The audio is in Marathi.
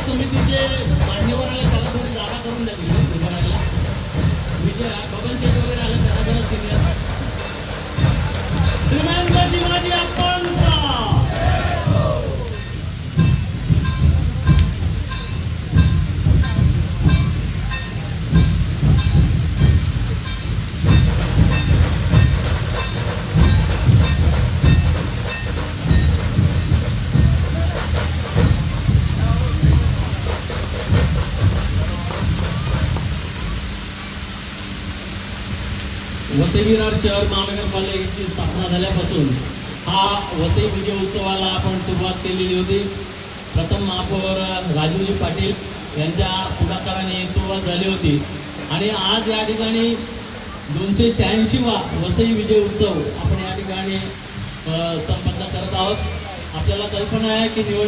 Essa é medida वसई विरार शहर महानगरपालिकेची स्थापना झाल्यापासून हा वसई विजय उत्सवाला आपण सुरुवात केलेली होती. प्रथम महापौर राजूजी पाटील यांच्या पुढाकाराने ही सुरुवात झाली होती. आणि आज या ठिकाणी दोनशे शहाऐंशीवा वसई विजय उत्सव आपण या ठिकाणी संपन्न करत आहोत. आपल्याला कल्पना आहे की निवड